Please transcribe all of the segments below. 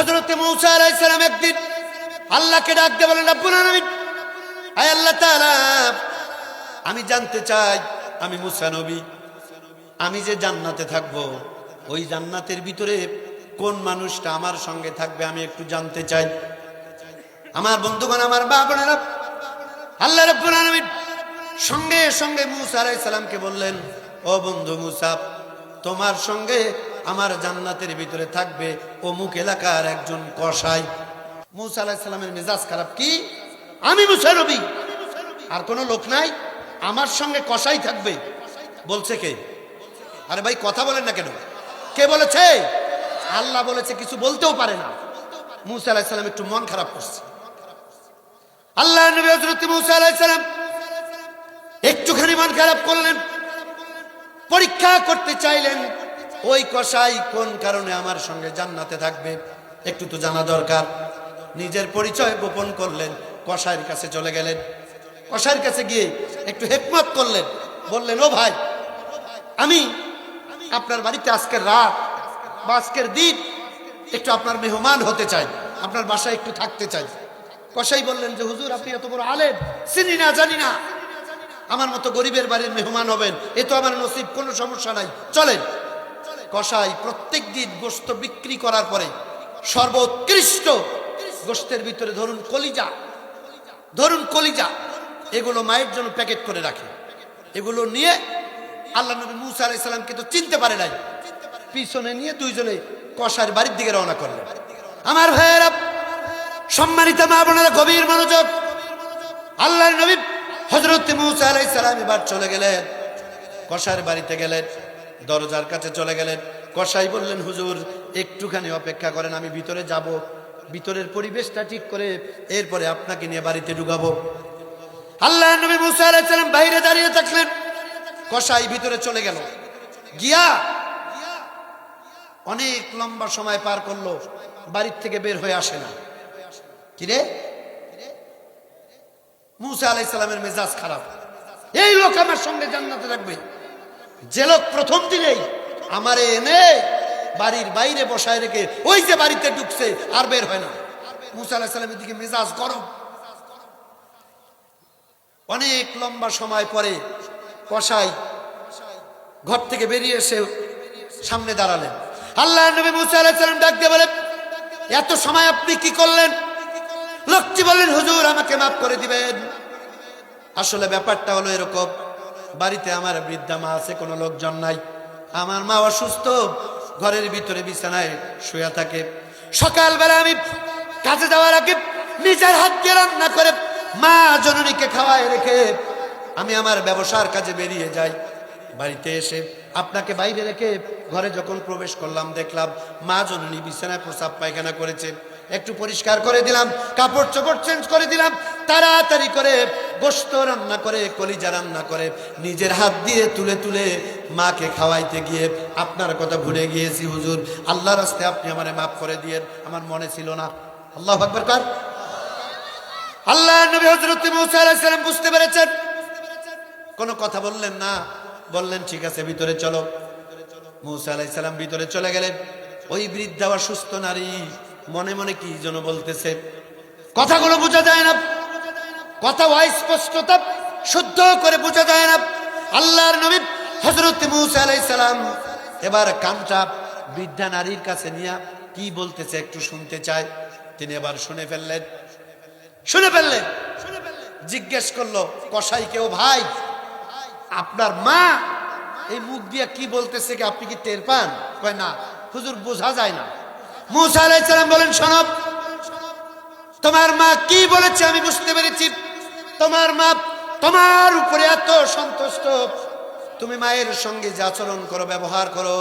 হজরতে মৌসা আলাইসালাম একদিন আল্লাহকে ডাক দিয়ে বলেন, রব্বুল আলামিন, আয় আল্লাহ আমি জানতে চাই, আমি মুসা নবী, আমি যে জান্নাতে থাকব, ওই জান্নাতের ভিতরে কোন মানুষটা আমার সঙ্গে থাকবে আমি একটু জানতে চাই। আমার বন্ধুগণ, আমার বোনেরা, আল্লাহ রাব্বুল আলামিন সঙ্গে সঙ্গে মুসা আলাইহিস সালামকে বললেন, ও বন্ধু মুসা, তোমার সঙ্গে আমার জান্নাতের ভিতরে থাকবে অমুক এলাকার একজন কসাই। মুসা আলাইহিস সালামের মেজাজ খারাপ কি? আমি মুসা নবী। আর কোনো লোক নাই? আমার সঙ্গে কসাই থাকবে। বলছে কে? আরে ভাই, কথা বলেন না কেন? কে বলেছে? আল্লাহ বলেছে, কিছু বলতেও পারে না। মুসা আলাইহিস সালাম একটু মন খারাপ করছে। আল্লাহ মুসা আলাইহিস সালাম একটুখানি মন খারাপ করলেন। পরীক্ষা করতে চাইলেন। ওই কসাই কোন কারণে আমার সঙ্গে জান্নাতে থাকবে? একটু তো জানা দরকার। নিজের পরিচয় গোপন করলেন, কসাইয়ের কাছে চলে গেলেন। কসাইয়ের কাছে গিয়ে একটু হেকমত করলেন। বললেন, ও ভাই, আমি আপনার বাড়িতে আজকের রাত বা আজকের দিন একটু আপনার মেহমান হতে চাই, আপনার বাসায় একটু থাকতে চাই। কসাই বললেন যে, হুজুর, আপনি এত বড় আলেন চিনি না, জানি না। আমার মতো গরিবের বাড়ির মেহমান হবেন, এ তো আমার নসিব, কোনো সমস্যা নাই। চলেন। কসাই প্রত্যেক দিন গোস্ত বিক্রি করার পরে সর্বোৎকৃষ্ট গোস্তের ভিতরে ধরুন কলিজা ধরুন কলিজা, এগুলো মায়ের জন্য প্যাকেট করে রাখে। এগুলো নিয়ে আল্লাহ নবী মুসা আলাই সাল্লামকে তো চিনতে পারে নাই। পিছনে নিয়ে দুইজনে কষার বাড়ির দিকে রওনা করলেন। আমার ভাইয়েরা, সম্মানিত মা বোনেরা, গভীর মনোযোগ। আল্লাহর নবী হজরত মুসা আলাই সালাম এবার চলে গেলেন। কষার বাড়িতে গেলেন। দরজার কাছে চলে গেলেন। কষাই বললেন, হুজুর, একটুখানি অপেক্ষা করেন, আমি ভিতরে যাব। ভিতরের পরিবেশটা ঠিক করে এরপরে আপনাকে নিয়ে বাড়িতে ঢুকাবো। আল্লাহ নবী মুসা বাইরে দাঁড়িয়ে থাকলেন। কষাই ভিতরে চলে গেল। গিয়া অনেক লম্বা সময় পার করল, বাড়ির থেকে বের হয়ে আসে না। কিরে? মুসা আলাই সালামের মেজাজ খারাপ। এই লোক আমার সঙ্গে জান্নাতে রাখবে যে লোক প্রথম দিনেই আমারে এনে বাড়ির বাইরে বসায় রেখে ওই যে বাড়িতে ঢুকছে আর বের হয় না। মুসা দিকে মেজাজ গরম। অনেক লম্বা সময় পরে কসাই ঘর থেকে বেরিয়ে এসে সামনে দাঁড়ালেন। আল্লাহ নবী মুসা আলাহ সালাম ডাক দিয়ে বলে, এত সময় আপনি কি করলেন? লোকটি বললেন, হুজুর, আমাকে মাফ করে দিবেন। আসলে ব্যাপারটা হলো এরকম। বাড়িতে আমার বৃদ্ধা মা আছে, কোনো লোকজন নাই। আমার মা অসুস্থ, ঘরের ভিতরে বিছানায় শুয়ে থাকে। সকালবেলা আমি কাজে যাওয়ার আগে নিজের হাত দিয়ে রান্না করে মা জননীকে খাওয়ায় রেখে আমি আমার ব্যবসার কাজে বেরিয়ে যাই। বাড়িতে এসে আপনাকে বাইরে রেখে ঘরে যখন প্রবেশ করলাম, দেখলাম মা জননী বিছানায় প্রসাব পায়খানা করেছে। একটু পরিষ্কার করে দিলাম, কাপড় চোপড় চেঞ্জ করে দিলাম তাড়াতাড়ি করে গোস্ত রান্না করে, কলিজা রান্না করে, নিজের হাত দিয়ে তুলে তুলে মাকে খাওয়াইতে গিয়ে আপনার কথা ভুলে গিয়েছি, হুজুর। আল্লাহ রাস্তে আপনি আমারে মাফ করে দিয়ে আমার মনে ছিল না। আল্লাহ আকবর কার? আল্লাহ নবী হজরত মুসা আলাইহিস বুঝতে পেরেছেন? কোনো কথা বললেন না, বললেন, ঠিক আছে, ভিতরে চলো। মৌসা আলাইহিস সালাম ভিতরে চলে গেলেন। ওই বৃদ্ধা বা সুস্থ নারী মনে মনে কি যেন বলতেছে। কথাগুলো বোঝা যায় না। কথা অস্পষ্টতা শুদ্ধ করে বোঝা যায় না। আল্লাহর নবী হজরত মুসা সালাম এবার কানটা বৃদ্ধা নারীর কাছে নিয়ে কি বলতেছে একটু শুনতে চায় তিনি এবার শুনে ফেললেন। শুনে ফেললেন। জিজ্ঞেস করল, কসাই কেউ ভাই? আপনার মা? এই মুখ দিয়ে কি বলতেছে কি আপনি কি টের পান? কয়, না, হুজুর, বোঝা যায় না। মুসা আলাইসালাম বলেন সনব তোমার মা কি বলেছে আমি বুঝতে পেরেছি। তোমার মা তোমার উপরে এত সন্তুষ্ট। তুমি মায়ের সঙ্গে যে আচরণ করো, ব্যবহার করো,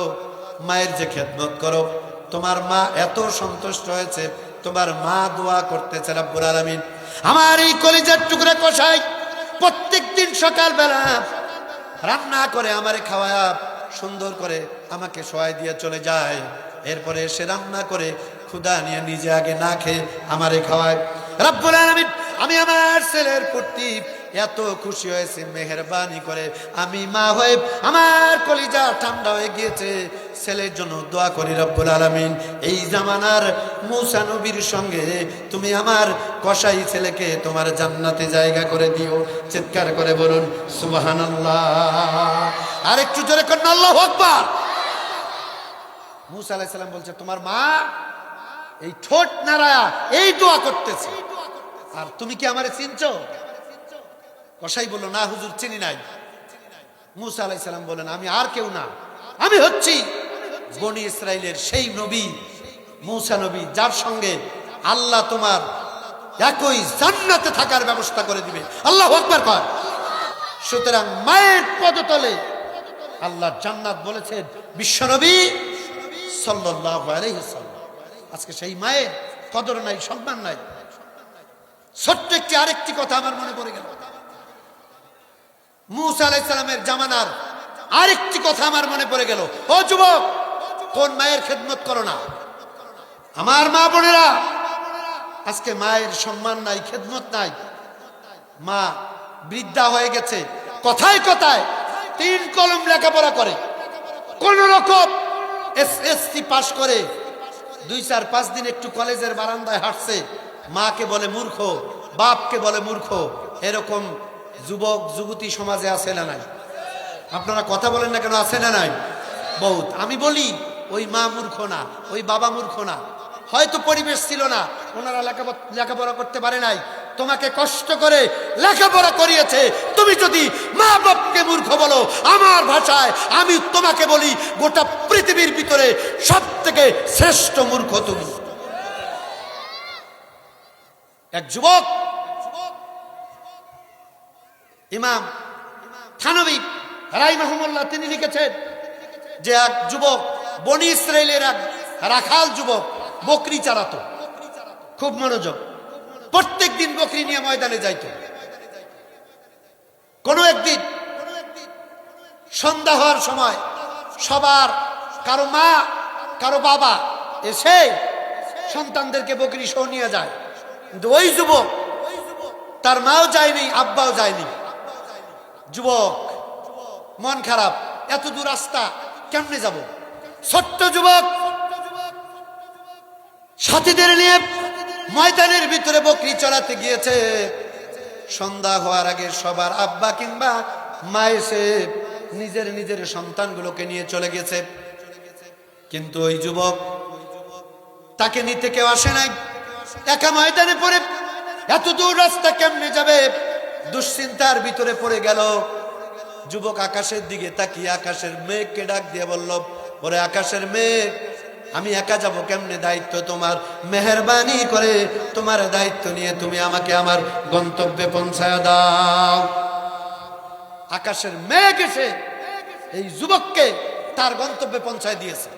মায়ের যে খেদমত করো, তোমার মা এত সন্তুষ্ট হয়েছে, তোমার মা দোয়া করতেছে রাব্বুল আলামিন। আমার এই কলিজার টুকরা কষাই প্রত্যেক দিন সকালবেলা রান্না করে, আমারে খাওয়া সুন্দর করে আমাকে সহায় দিয়ে চলে যায়। এরপরে সে রান্না করে ক্ষুদা নিয়ে নিজে আগে না খেয়ে আমারে খাওয়ায়। রাব্বুল আলামিন আমি আমার ছেলের প্রতি এত খুশি হয়েছে, মেহরবানি করে। আমি মা হয়ে আমার কলিজা ঠান্ডা হয়ে গিয়েছে। ছেলের জন্য দোয়া করি রব্বুল আলমিন। এই জামানার মৌসা নবীর সঙ্গে তুমি আমার কসাই ছেলেকে তোমার জান্নাতে জায়গা করে দিও। চিৎকার করে বলুন সুবাহান আর একটু জোরে করেন, আল্লাহ মুসা আলাইসাল্লাম বলছে, তোমার মা এই ঠোঁট নাড়ায়া এই দোয়া করতেছে। আর তুমি কি আমারে চিনছ? কসাই বলল, না, হুজুর, চিনি নাই। মুসা আলাইসাল্লাম বলেন আমি আর কেউ না। আমি হচ্ছি বনি ইসরায়েলের সেই নবী, মৌসা নবী, যার সঙ্গে আল্লাহ তোমার একই জান্নাতে থাকার ব্যবস্থা করে দিবে। আল্লাহ আকবার কর সুতরাং মায়ের পদতলে আল্লাহ জান্নাত বলেছেন বিশ্বনবী সাল্লাম। আজকে সেই মায়ের কদর নাই, সম্মান নাই। ছোট্ট একটি আরেকটি কথা আমার মনে পড়ে গেল। মুসা আলাইসালামের জামানার আরেকটি কথা আমার মনে পড়ে গেল। ও যুবক, কোন মায়ের খেদমত করো না। আমার মা বোনেরা, আজকে মায়ের সম্মান নাই, খেদমত নাই। মা বৃদ্ধা হয়ে গেছে, কথায় কথায় তিন কলম লেখাপড়া করে। কোন রকম এসএসসি পাশ করে দুই চার পাঁচ দিন একটু কলেজের বারান্দায় হাঁটছে। মাকে বলে মূর্খ, বাপকে বলে মূর্খ। এরকম যুবক, যুবতী সমাজে আছে না নাই? আপনারা কথা বলেন না কেন, আছে না নাই? বহুত। আমি বলি, ওই মা মূর্খ না, ওই বাবা মূর্খ না। হয়তো পরিবেশ ছিল না, ওনারা লেখাপড়া করতে পারে নাই। তোমাকে কষ্ট করে লেখাপড়া করিয়েছে। তুমি যদি মা বাপকে মূর্খ বলো, আমার ভাষায় আমি তোমাকে বলি, গোটা পৃথিবীর ভিতরে সব থেকে শ্রেষ্ঠ মূর্খ তুমি। এক যুবক, ইমাম থানবী রাই মাহমুল্লাহ তিনি লিখেছেন যে এক যুবক বনি ইসরায়েলের এক রাখাল যুবক বকরি চালাতো। খুব মনোযোগ। প্রত্যেক দিন বকরি নিয়ে ময়দানে যাইত। কোনো একদিন সন্ধ্যা হওয়ার সময় সবার কারও মা, কারও বাবা এসে সন্তানদেরকে বকরি সহ নিয়ে যায়। কিন্তু ওই যুবক, তার মাও যায়নি, আব্বাও যায়নি। যুবক, মন খারাপ, এত দূর রাস্তা, কেমনে যাব? ছোট্ট যুবক, সাথীদের নিয়ে ময়দানের ভিতরে বকরি চড়াতে গিয়েছে। সন্ধ্যা হওয়ার আগে সবার আব্বা কিংবা মা এসে নিজের নিজের সন্তানগুলোকে নিয়ে চলে গেছে। কিন্তু ওই যুবক, তাকে নিতে কেউ আসে নাই। একা ময়দানে পড়ে, এত দূর রাস্তা কেমনে যাবে? দুশ্চিন্তার ভিতরে পড়ে গেল। যুবক আকাশের দিকে তাকিয়ে আকাশের মেঘকে ডাক দিয়ে বলল, ওরে আকাশের মেঘ, আমি একা যাব কেমনে? দায়িত্ব তোমার। মেহরবানি করে তোমার দায়িত্ব নিয়ে তুমি আমাকে আমার গন্তব্যে পৌঁছায় দাও। আকাশের মেঘ এসে এই যুবককে তার গন্তব্যে পৌঁছায় দিয়েছে।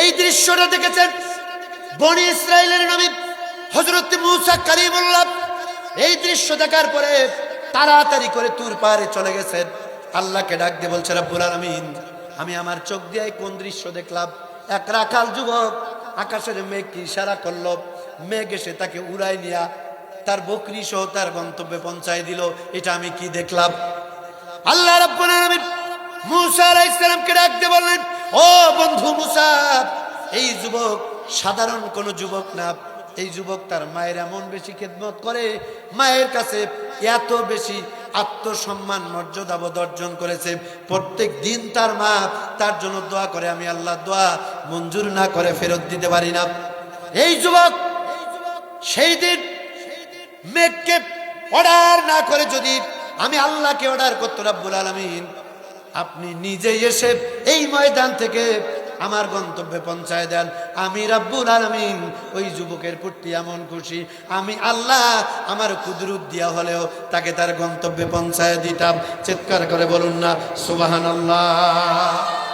এই দৃশ্যটা দেখেছেন বনি ইসরায়েলের নবী হজরত মুসা কারিমুল্লাহ এই দৃশ্য দেখার পরে তাড়াতাড়ি করে তুর পাহাড়ে চলে গেছেন। আল্লাহকে ডাক দিয়ে বলছে, রাব্বুল আলামিন, আমি আমার চোখ দিয়ে কোন দৃশ্য দেখলাম? এক রাখাল যুবক আকাশের মেঘকে ইশারা করল। মেঘ এসে তাকে উড়াই নিয়া তার বকরি সহ তার গন্তব্যে পৌঁছায় দিল। এটা আমি কি দেখলাম? আল্লাহ রাব্বুল আলামিন মুসা আলাইহিস সালামকে ডাক দিয়ে বললেন, ও বন্ধু মুসা, এই যুবক সাধারণ কোনো যুবক না। এই যুবক তার মায়ের এমন বেশি খেদমত করে, মায়ের কাছে এত বেশি আত্মসম্মান, মর্যাদা বোধ অর্জন করেছে। প্রত্যেক দিন তার মা তার জন্য দোয়া করে, আমি আল্লাহ দোয়া মঞ্জুর না করে ফেরত দিতে পারি না। এই যুবক সেই দিন মেঘকে অর্ডার না করে যদি আমি আল্লাহকে অর্ডার করতো, রাব্বুল আলমিন, আপনি নিজেই এসে এই ময়দান থেকে আমার গন্তব্যে পৌঁছায় দেন। আমি রাব্বুল আলমিন, ওই যুবকের প্রতি এমন খুশি। আমি আল্লাহ আমার কুদরুত দিয়া হলেও তাকে তার গন্তব্যে পৌঁছায় দিতাম। চিৎকার করে বলুন না সুবাহান আল্লাহ